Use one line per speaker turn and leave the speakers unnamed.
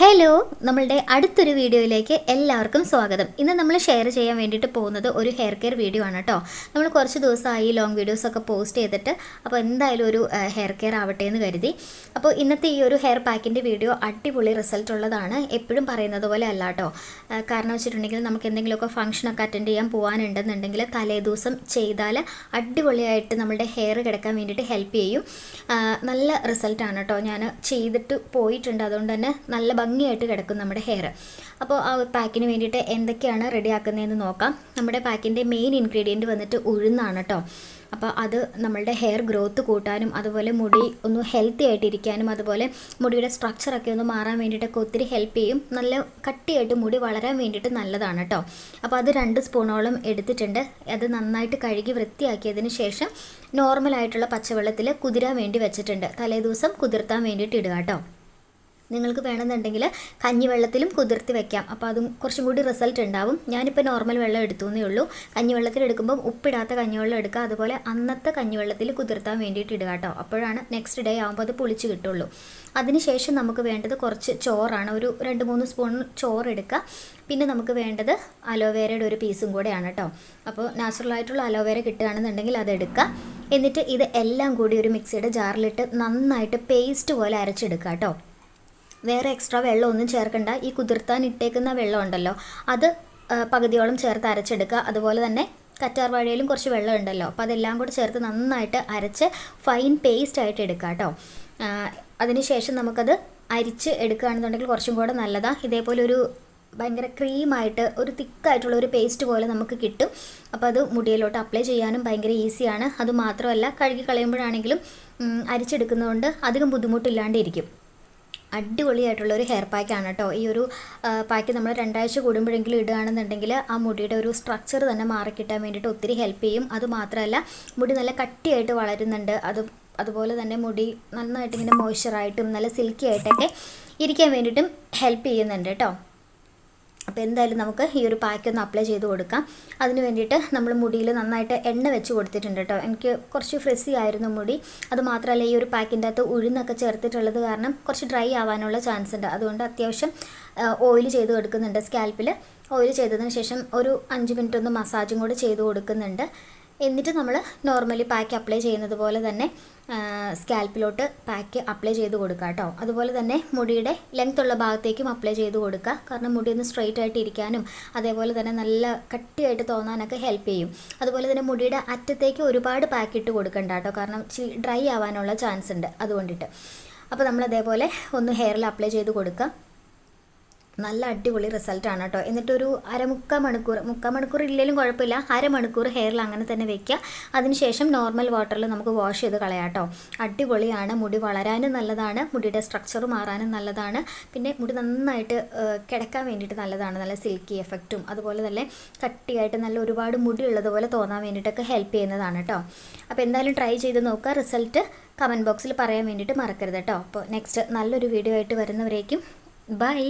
Hello നമ്മളുടെ അടുത്തൊരു വീഡിയോയിലേക്ക് എല്ലാവർക്കും സ്വാഗതം. ഇന്ന് നമ്മൾ ഷെയർ ചെയ്യാൻ വേണ്ടിയിട്ട് പോകുന്നത് ഒരു ഹെയർ കെയർ വീഡിയോ ആണ് കേട്ടോ നമ്മൾ കുറച്ച് ദിവസമായി ലോങ് വീഡിയോസ് ഒക്കെ പോസ്റ്റ് ചെയ്തിട്ട് അപ്പോൾ എന്തായാലും ഒരു ഹെയർ കെയർ ആവട്ടെ എന്ന് കരുതി. അപ്പോൾ ഇന്നത്തെ ഈ ഒരു ഹെയർ പാക്കിന്റെ വീഡിയോ അടിപൊളി റിസൾട്ട് ഉള്ളതാണ്. എപ്പോഴും പറയുന്നത് പോലെ അല്ല കേട്ടോ കാരണം വെച്ചിട്ടുണ്ടെങ്കിൽ നമുക്ക് എന്തെങ്കിലുമൊക്കെ ഫംഗ്ഷനൊക്കെ അറ്റൻഡ് ചെയ്യാൻ പോകാനുണ്ടെന്നുണ്ടെങ്കിൽ തലേദിവസം ചെയ്താൽ അടിപൊളിയായിട്ട് നമ്മുടെ ഹെയർ കിടക്കാൻ വേണ്ടിയിട്ട് ഹെൽപ്പ് ചെയ്യും. നല്ല റിസൾട്ടാണ് കേട്ടോ ഞാൻ ചെയ്തിട്ട് പോയിട്ടുണ്ട്. അതുകൊണ്ട് തന്നെ നല്ല ഭംഗിയായിട്ട് കിടക്കും നമ്മുടെ ഹെയർ അപ്പോൾ ആ പാക്കിന് വേണ്ടിയിട്ട് എന്തൊക്കെയാണ് റെഡിയാക്കുന്നതെന്ന് നോക്കാം. നമ്മുടെ പാക്കിന്റെ മെയിൻ ഇൻഗ്രീഡിയന്റ് വന്നിട്ട് ഉഴുന്നാണ് കേട്ടോ അപ്പോൾ അത് നമ്മളുടെ ഹെയർ ഗ്രോത്ത് കൂട്ടാനും അതുപോലെ മുടി ഒന്ന് ഹെൽത്തി ആയിട്ടിരിക്കാനും അതുപോലെ മുടിയുടെ സ്ട്രക്ചറൊക്കെ ഒന്ന് മാറാൻ വേണ്ടിയിട്ടൊക്കെ ഒത്തിരി ഹെൽപ്പ് ചെയ്യും. നല്ല കട്ടിയായിട്ട് മുടി വളരാൻ വേണ്ടിയിട്ട് നല്ലതാണ് കേട്ടോ അപ്പോൾ അത് രണ്ട് സ്പൂണോളം എടുത്തിട്ടുണ്ട്. അത് നന്നായിട്ട് കഴുകി വൃത്തിയാക്കിയതിന് ശേഷം നോർമലായിട്ടുള്ള പച്ചവെള്ളത്തിൽ കുതിരാൻ വേണ്ടി വെച്ചിട്ടുണ്ട്. തലേദിവസം കുതിർത്താൻ വേണ്ടിയിട്ട് ഇടുക കേട്ടോ നിങ്ങൾക്ക് വേണമെന്നുണ്ടെങ്കിൽ കഞ്ഞിവെള്ളത്തിലും കുതിർത്തി വെക്കാം. അപ്പോൾ അതും കുറച്ചും കൂടി റിസൾട്ട് ഉണ്ടാവും. ഞാനിപ്പോൾ നോർമൽ വെള്ളം എടുത്തു എന്നേ ഉള്ളൂ. കഞ്ഞിവെള്ളത്തിൽ എടുക്കുമ്പം ഉപ്പിടാത്ത കഞ്ഞിവെള്ളം എടുക്കുക. അതുപോലെ അന്നത്തെ കഞ്ഞിവെള്ളത്തിൽ കുതിർത്താൻ വേണ്ടിയിട്ട് ഇടുക കേട്ടോ. അപ്പോഴാണ് നെക്സ്റ്റ് ഡേ ആകുമ്പോൾ അത് പുളിച്ച് കിട്ടുള്ളൂ. അതിനുശേഷം നമുക്ക് വേണ്ടത് കുറച്ച് ചോറാണ്. ഒരു രണ്ട് മൂന്ന് സ്പൂൺ ചോറ് എടുക്കുക. പിന്നെ നമുക്ക് വേണ്ടത് അലോവേരയുടെ ഒരു പീസും കൂടെയാണ് കേട്ടോ. അപ്പോൾ നാച്ചുറലായിട്ടുള്ള അലോവേര കിട്ടുകയാണെന്നുണ്ടെങ്കിൽ അത് എടുക്കുക. എന്നിട്ട് ഇത് എല്ലാം കൂടി ഒരു മിക്സിയുടെ ജാറിലിട്ട് നന്നായിട്ട് പേസ്റ്റ് പോലെ അരച്ചെടുക്കുക കേട്ടോ. വേറെ എക്സ്ട്രാ വെള്ളമൊന്നും ചേർക്കണ്ട. ഈ കുതിർത്താൻ ഇട്ടേക്കുന്ന വെള്ളം ഉണ്ടല്ലോ അത് പകുതിയോളം ചേർത്ത് അരച്ചെടുക്കുക. അതുപോലെ തന്നെ കറ്റാർ വാഴയിലും കുറച്ച് വെള്ളം ഉണ്ടല്ലോ അപ്പോൾ അതെല്ലാം കൂടി ചേർത്ത് നന്നായിട്ട് അരച്ച് ഫൈൻ പേസ്റ്റ് ആയിട്ട് എടുക്കുക കേട്ടോ. അതിനുശേഷം നമുക്കത് അരിച്ച് എടുക്കുകയാണെന്നുണ്ടെങ്കിൽ കുറച്ചും കൂടെ നല്ലതാണ് ഇതേപോലെ ഒരു ഭയങ്കര ക്രീമായിട്ട് ഒരു തിക്കായിട്ടുള്ള ഒരു പേസ്റ്റ് പോലെ നമുക്ക് കിട്ടും. അപ്പോൾ അത് മുടിയിലോട്ട് അപ്ലൈ ചെയ്യാനും ഭയങ്കര ഈസിയാണ് അതുമാത്രമല്ല കഴുകി കളയുമ്പോഴാണെങ്കിലും അരിച്ചെടുക്കുന്നതുകൊണ്ട് അധികം ബുദ്ധിമുട്ടില്ലാണ്ടിരിക്കും. അടിപൊളിയായിട്ടുള്ള ഒരു ഹെയർ പാക്കാണ് കേട്ടോ ഈ ഒരു പാക്ക് നമ്മൾ രണ്ടാഴ്ച കൂടുമ്പോഴെങ്കിലും ഇടുകയാണെന്നുണ്ടെങ്കിൽ ആ മുടിയുടെ ഒരു സ്ട്രക്ചർ തന്നെ മാറിക്കിട്ടാൻ വേണ്ടിയിട്ട് ഒത്തിരി ഹെൽപ്പ് ചെയ്യും. അത് മാത്രമല്ല മുടി നല്ല കട്ടിയായിട്ട് വളരുന്നുണ്ട്. അത് അതുപോലെ തന്നെ മുടി നന്നായിട്ട് ഇങ്ങനെ മോയ്സ്ചറായിട്ടും നല്ല സിൽക്കി ആയിട്ടൊക്കെ ഇരിക്കാൻ വേണ്ടിയിട്ടും ഹെൽപ്പ് ചെയ്യുന്നുണ്ട് കേട്ടോ അപ്പോൾ എന്തായാലും നമുക്ക് ഈ ഒരു പാക്ക് ഒന്ന് അപ്ലൈ ചെയ്ത് കൊടുക്കാം. അതിന് വേണ്ടിയിട്ട് നമ്മൾ മുടിയിൽ നന്നായിട്ട് എണ്ണ വെച്ച് കൊടുത്തിട്ടുണ്ട് കേട്ടോ എനിക്ക് കുറച്ച് ഫ്രെസ്സി ആയിരുന്നു മുടി. അത് മാത്രമല്ല ഈ ഒരു പാക്കിന്റെ അകത്ത് ഉഴുന്നൊക്കെ ചേർത്തിട്ടുള്ളത് കാരണം കുറച്ച് ഡ്രൈ ആവാനുള്ള ചാൻസ് ഉണ്ട്. അതുകൊണ്ട് അത്യാവശ്യം ഓയിൽ ചെയ്ത് കൊടുക്കുന്നുണ്ട് സ്കാൽപ്പിൽ ഓയിൽ ചെയ്തതിന് ശേഷം ഒരു അഞ്ച് മിനിറ്റ് ഒന്ന് മസാജും കൂടെ ചെയ്ത് കൊടുക്കുന്നുണ്ട്. എന്നിട്ട് നമ്മൾ നോർമലി പാക്ക് അപ്ലൈ ചെയ്യുന്നത് പോലെ തന്നെ സ്കാൽപ്പിലോട്ട് പാക്ക് അപ്ലൈ ചെയ്ത് കൊടുക്കുക കേട്ടോ. അതുപോലെ തന്നെ മുടിയുടെ ലെങ്ത് ഉള്ള ഭാഗത്തേക്കും അപ്ലൈ ചെയ്ത് കൊടുക്കുക. കാരണം മുടി ഒന്ന് സ്ട്രെയിറ്റ് ആയിട്ട് ഇരിക്കാനും അതേപോലെ തന്നെ നല്ല കട്ടിയായിട്ട് തോന്നാനൊക്കെ ഹെൽപ്പ് ചെയ്യും. അതുപോലെ തന്നെ മുടിയുടെ അറ്റത്തേക്ക് ഒരുപാട് പാക്ക് ഇട്ട് കൊടുക്കണ്ട കേട്ടോ. കാരണം ഡ്രൈ ആവാനുള്ള ചാൻസ് ഉണ്ട് അതുകൊണ്ടിട്ട്. അപ്പോൾ നമ്മൾ അതേപോലെ ഒന്ന് ഹെയറിൽ അപ്ലൈ ചെയ്ത് കൊടുക്കുക. നല്ല അടിപൊളി റിസൾട്ടാണ് കേട്ടോ. എന്നിട്ടൊരു അരമുക്കാ മണിക്കൂർ മുക്കാൽ മണിക്കൂർ ഇല്ലെങ്കിലും കുഴപ്പമില്ല. അരമണിക്കൂർ ഹെയറിൽ അങ്ങനെ തന്നെ വെക്കുക അതിനുശേഷം നോർമൽ വാട്ടറിൽ നമുക്ക് വാഷ് ചെയ്ത് കളയാം കേട്ടോ. അടിപൊളിയാണ് മുടി വളരാനും നല്ലതാണ് മുടിയുടെ സ്ട്രക്ചർ മാറാനും നല്ലതാണ്. പിന്നെ മുടി നന്നായിട്ട് കിടക്കാൻ വേണ്ടിയിട്ട് നല്ലതാണ്. നല്ല സിൽക്കി എഫക്റ്റും അതുപോലെ തന്നെ കട്ടിയായിട്ട് നല്ല ഒരുപാട് മുടി ഉള്ളതുപോലെ തോന്നാൻ വേണ്ടിയിട്ടൊക്കെ ഹെൽപ്പ് ചെയ്യുന്നതാണ് കേട്ടോ. അപ്പോൾ എന്തായാലും ട്രൈ ചെയ്ത് നോക്കുക റിസൾട്ട് കമന്റ് ബോക്സിൽ പറയാൻ വേണ്ടിയിട്ട് മറക്കരുത് കേട്ടോ. അപ്പോൾ നെക്സ്റ്റ് നല്ലൊരു വീഡിയോ ആയിട്ട് വരുന്നവരേക്കും ബൈ